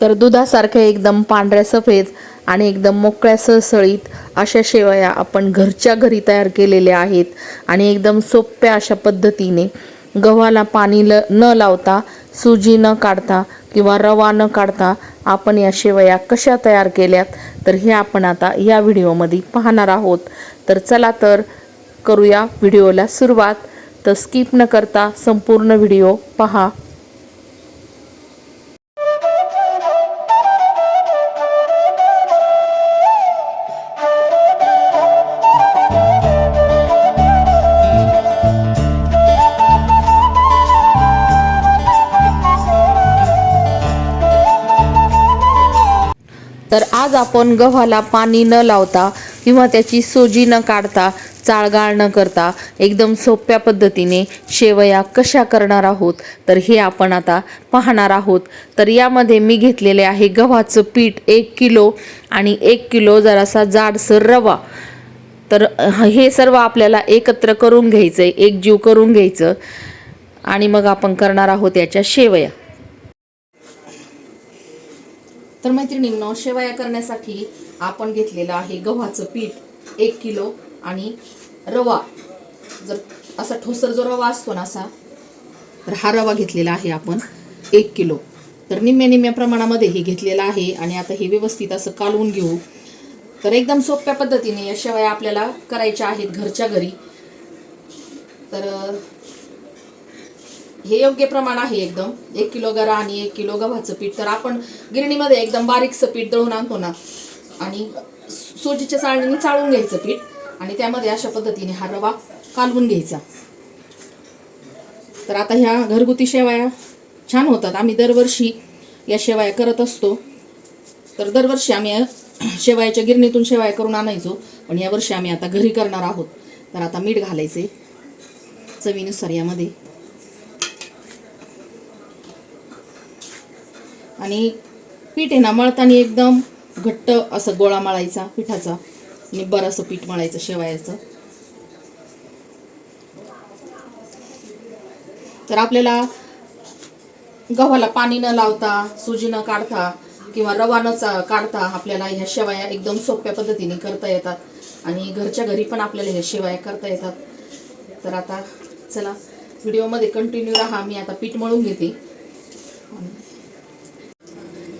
तर दुधासारख्या एकदम पांढऱ्या सफेद आणि एकदम मोकळ्या सळसळीत अशा शेवया आपण घरच्या घरी तयार केलेल्या आहेत आणि एकदम सोप्या अशा पद्धतीने गव्हाला पाणी ल न लावता सुजी न काढता किंवा रवा न काढता आपण या शेवया कशा तयार केल्यात तर हे आपण आता या व्हिडिओमध्ये पाहणार आहोत. तर चला तर करूया व्हिडिओला सुरुवात. तर स्किप न करता संपूर्ण व्हिडिओ पहा. आज आपण गव्हाला पाणी न लावता किंवा त्याची सोजी न काढता चाळगाळ न करता एकदम सोप्या पद्धतीने शेवया कशा करणार आहोत तर हे आपण आता पाहणार आहोत. तर यामध्ये मी घेतलेले आहे गव्हाचं पीठ एक किलो आणि एक किलो जरासा जाडसर रवा. तर हे सर्व आपल्याला एकत्र करून घ्यायचं आहे एकजीव करून घ्यायचं. आणि मग आपण करणार आहोत याच्या शेवया. तर मैत्रिणींनो शेवया करण्यासाठी आपण घेतलेलं आहे गव्हाचं पीठ एक किलो आणि रवा. जर असा ठोसर जो रवा असतो ना असा तर हा रवा घेतलेला आहे आपण एक किलो. तर निम्म्या निम्म्या प्रमाणामध्ये हे घेतलेलं आहे आणि आता हे व्यवस्थित असं कालवून घेऊ. तर एकदम सोप्या पद्धतीने या शेवया आपल्याला करायच्या आहेत घरच्या घरी. तर हे योग्य प्रमाण आहे एकदम. एक किलो गरा आणि एक किलो गव्हाचं पीठ. तर आपण गिरणीमध्ये एकदम बारीकसं पीठ दळून आणतो ना. आणि सोजीच्या चाळणीने चाळून घ्यायचं पीठ. आणि त्यामध्ये अशा पद्धतीने हा रवा कालवून घ्यायचा. तर आता ह्या घरगुती शेवया छान होतात. आम्ही दरवर्षी या शेवया करत असतो. तर दरवर्षी आम्ही शेवयाच्या गिरणीतून शेवया करून आणायचो. पण यावर्षी आम्ही आता घरी करणार आहोत. तर आता मीठ घालायचे चवीनुसार यामध्ये. आणि पीठ आहे ना मळताना एकदम घट्ट असं गोळा मळायचा पिठाचा आणि बरंसं पीठ मळायचं शेवायचं. तर आपल्याला गव्हाला पाणी न लावता सुजी न काढता किंवा रवा न चा- काढता आपल्याला ह्या शेवाया एकदम सोप्या पद्धतीने करता येतात. आणि घरच्या घरी पण आपल्याला ह्या शेवाया करता येतात. तर आता चला व्हिडिओमध्ये कंटिन्यू राहा. मी आता पीठ मळून घेते.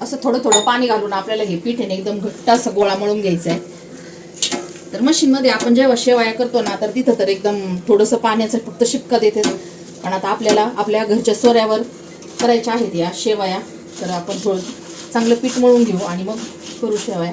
असं थोडं थोडं पाणी घालून आपल्याला हे पीठ आहे ना एकदम घट्ट असं गोळा मळून घ्यायचा आहे तर मशीनमध्ये आपण जेव्हा शेवाया करतो ना तर तिथं तर एकदम थोडंसं पाण्याचं फक्त शिपका देते पण आता आपल्याला आपल्या घरच्या सोऱ्यावर करायच्या आहेत या शेवाया. तर आपण थोडं चांगलं पीठ मळून घेऊ आणि मग करू शेवाया.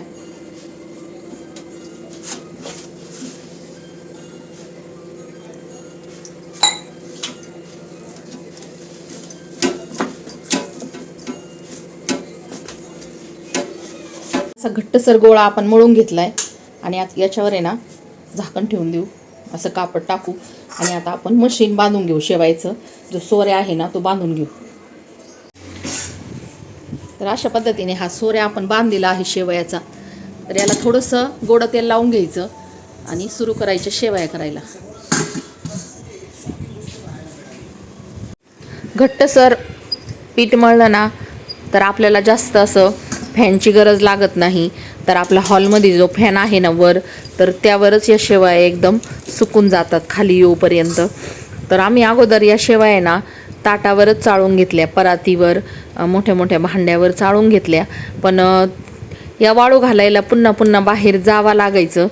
असा घट्टसर गोळा आपण मळून घेतला आहे आणि आता याच्यावर आहे ना झाकण ठेवून देऊ. असं कापड टाकू. आणि आता आपण मशीन बांधून घेऊ शेवायचं. जो सोऱ्या आहे ना तो बांधून घेऊ. तर अशा पद्धतीने हा सोऱ्या आपण बांधलेला आहे शेवयाचा. तर याला थोडंसं गोडं तेल लावून घ्यायचं. आणि सुरू करायचं शेवया करायला. घट्टसर पीठ मळलं ना तर आपल्याला जास्त असं फॅनची गरज लागत नाही. तर आपल्या हॉलमध्ये जो फॅन आहे ना वर तर त्यावरच या शेवाया एकदम सुकून जातात खाली येऊपर्यंत. तर आम्ही अगोदर या शेवाया ना ताटावरच चाळून घेतल्या परातीवर मोठ्या मोठ्या भांड्यावर चाळून घेतल्या. पण या वाळू घालायला पुन्हा पुन्हा बाहेर जावं लागायचं.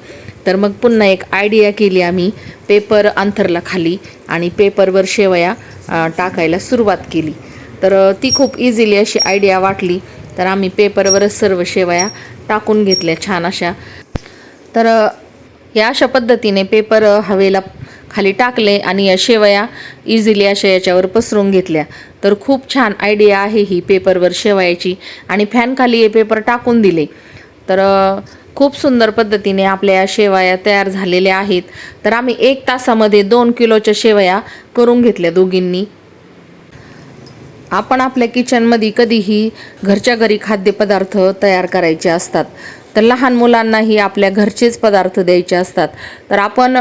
तर मग पुन्हा एक आयडिया केली आम्ही पेपर अंथरला खाली आणि पेपरवर शेवया टाकायला सुरुवात केली. तर ती खूप इझिली अशी आयडिया वाटली. तर आम्ही पेपरवरच सर्व शेवया टाकून घेतल्या छान अशा. तर या अशा पद्धतीने पेपर हवेला खाली टाकले आणि या शेवया इझिली अशा याच्यावर पसरून घेतल्या. तर खूप छान आयडिया आहे ही पेपरवर शेवयाची आणि फॅनखाली हे पेपर टाकून दिले. तर खूप सुंदर पद्धतीने आपल्या या शेवया तयार झालेल्या आहेत. तर आम्ही एक तासामध्ये दोन किलोच्या शेवया करून घेतल्या दोघींनी. आपण आपल्या किचनमध्ये कधीही घरच्या घरी खाद्यपदार्थ तयार करायचे असतात. तर लहान मुलांनाही आपल्या घरचेच पदार्थ द्यायचे असतात. तर आपण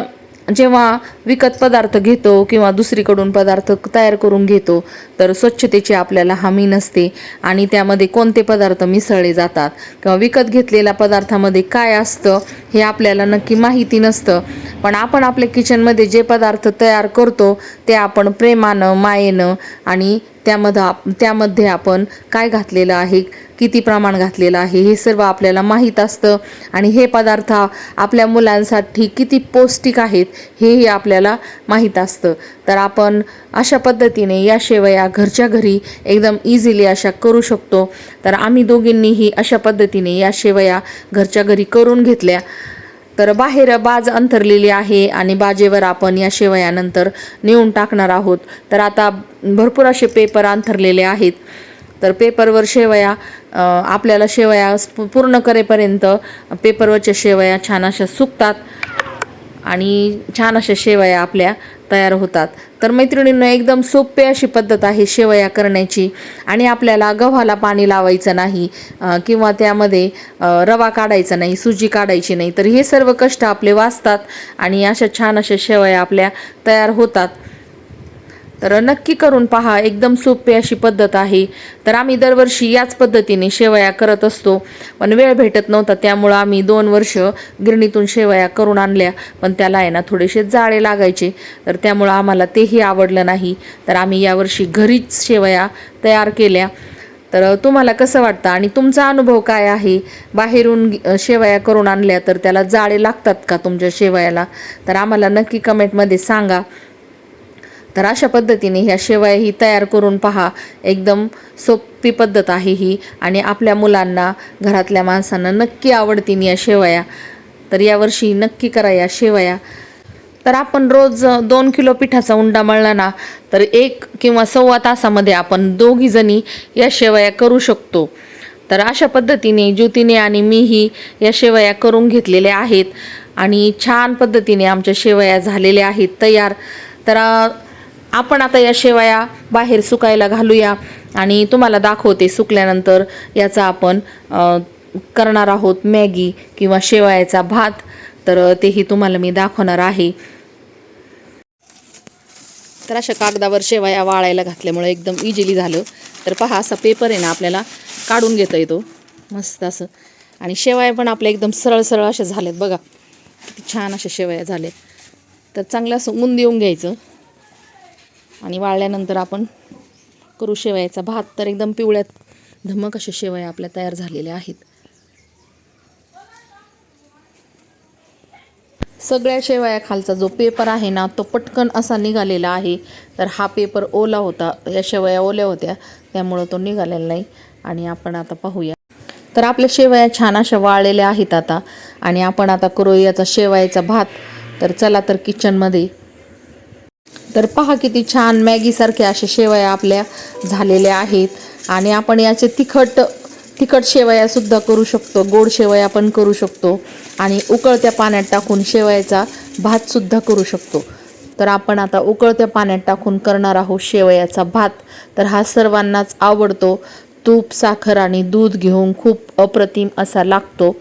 जेव्हा विकत पदार्थ घेतो किंवा दुसरीकडून पदार्थ तयार करून घेतो तर स्वच्छतेची आपल्याला हमी नसते आणि त्यामध्ये कोणते पदार्थ मिसळले जातात किंवा विकत घेतलेल्या पदार्थामध्ये काय असतं हे आपल्याला नक्की माहिती नसतं. पण आपण आपल्या किचनमध्ये जे पदार्थ तयार करतो ते आपण प्रेमानं मायेनं आणि त्यामध्ये आप त्यामध्ये आपण काय घातलेलं आहे किती प्रमाण घातलेलं आहे हे सर्व आपल्याला माहीत असतं. आणि हे पदार्थ आपल्या मुलांसाठी किती पौष्टिक आहेत हेही आपल्याला माहीत असतं. तर आपण अशा पद्धतीने या शेवया घरच्या घरी एकदम इझिली अशा करू शकतो. तर आम्ही दोघींनीही अशा पद्धतीने या शेवया घरच्या घरी करून घेतल्या. तर बाहेर बाज अंतरलेली आहे आणि बाजेवर आपण या शेवयानंतर नेऊन टाकणार आहोत. तर आता भरपूर असे पेपर अंथरलेले आहेत. तर पेपरवर शेवया आपल्याला शेवया पूर्ण करेपर्यंत पेपरवरच्या शेवया छान अशा सुकतात. आणि छान अशा शेवया आपल्या तयार होतात. तर मैत्रिणींनो एकदम सोपे अशी पद्धत आहे शेवया करण्याची. आणि आपल्याला गव्हाला पाणी लावायचं नाही किंवा त्यामध्ये रवा काढायचा नाही सुजी काढायची नाही. तर हे सर्व कष्ट आपले वाचतात आणि अशा छान अशा शेवया आपल्या तयार होतात. तर नक्की करून पहा एकदम सोपी अशी पद्धत आहे. तर आम्ही दरवर्षी याच पद्धतीने शेवया करत असतो. पण वेळ भेटत नव्हता त्यामुळं आम्ही दोन वर्ष गिरणीतून शेवया करून आणल्या. पण त्याला आहे ना थोडेसे जाळे लागायचे. तर त्यामुळं आम्हाला तेही आवडलं नाही. तर आम्ही यावर्षी घरीच शेवया तयार केल्या. तर तुम्हाला कसं वाटतं आणि तुमचा अनुभव काय आहे? बाहेरून शेवया करून आणल्या तर त्याला जाळे लागतात का तुमच्या शेवयाला? तर आम्हाला नक्की कमेंटमध्ये सांगा. तर अशा पद्धतीने ह्या शेवया ही तयार करून पहा. एकदम सोपी पद्धत आहे ही आणि आपल्या मुलांना घरातल्या माणसांना नक्की आवडतीन या शेवया. तर यावर्षी नक्की करा या शेवया. तर आपण रोज दोन किलो पिठाचा उंडा मळला ना तर एक किंवा सव्वा तासामध्ये आपण दोघीजणी या शेवया करू शकतो. तर अशा पद्धतीने ज्योतीने आणि मीही या शेवया करून घेतलेल्या आहेत आणि छान पद्धतीने आमच्या शेवया झालेल्या आहेत तयार. तर आपण आता या शेवया बाहेर सुकायला घालूया. आणि तुम्हाला दाखवते सुकल्यानंतर याचा आपण करणार आहोत मॅगी किंवा शेवयाचा भात. तर तेही तुम्हाला मी दाखवणार आहे. तर अशा कागदावर शेवया वाळायला घातल्यामुळे एकदम इजिली झालं. तर पहा असा पेपर आहे ना आपल्याला काढून घेता येतो. मस्त असं. आणि शेवया पण आपल्या एकदम सरळ सरळ अशा झाल्यात बघा. किती छान अशा शेवया झाल्यात. तर चांगलं असं ऊन देऊन घ्यायचं. आणि वाळल्यानंतर आपण करू शेवयाचा भात. तर एकदम पिवळ्यात धमक अशा शेवया आपल्या तयार झालेल्या आहेत. सगळ्या शेवया खालचा जो पेपर आहे ना तो पटकन असा निघालेला आहे. तर हा पेपर ओला होता या शेवया ओल्या होत्या त्यामुळं तो निघालेला नाही. आणि आपण आता पाहूया. तर आपल्या शेवया छान अशा वाळलेल्या आहेत आता. आणि आपण आता करू याचा शेवयाचा भात. तर चला तर किचनमध्ये तर पहा किती छान मॅगीसारख्या अशा शेवया आपल्या झालेल्या आहेत. आणि आपण याचे तिखट तिखट शेवयासुद्धा करू शकतो. गोड शेवया पण करू शकतो. आणि उकळत्या पाण्यात टाकून शेवयाचा भातसुद्धा करू शकतो. तर आपण आता उकळत्या पाण्यात टाकून करणार आहोत शेवयाचा भात. तर हा सर्वांनाच आवडतो. तूप साखर आणि दूध घेऊन खूप अप्रतिम असा लागतो.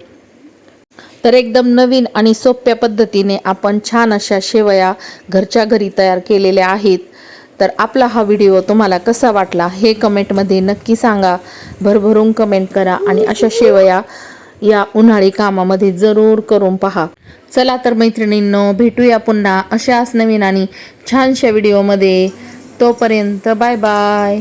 तर एकदम नवीन आणि सोप्या पद्धतीने आपण छान अशा शेवया घरच्या घरी तयार केलेल्या आहेत. तर आपला हा व्हिडिओ तुम्हाला कसा वाटला हे कमेंटमध्ये नक्की सांगा. भरभरून कमेंट करा आणि अशा शेवया या उन्हाळी कामामध्ये जरूर करून पहा. चला तर मैत्रिणींनो भेटूया पुन्हा अशाच नवीन आणि छानशा व्हिडिओमध्ये. तोपर्यंत बाय बाय.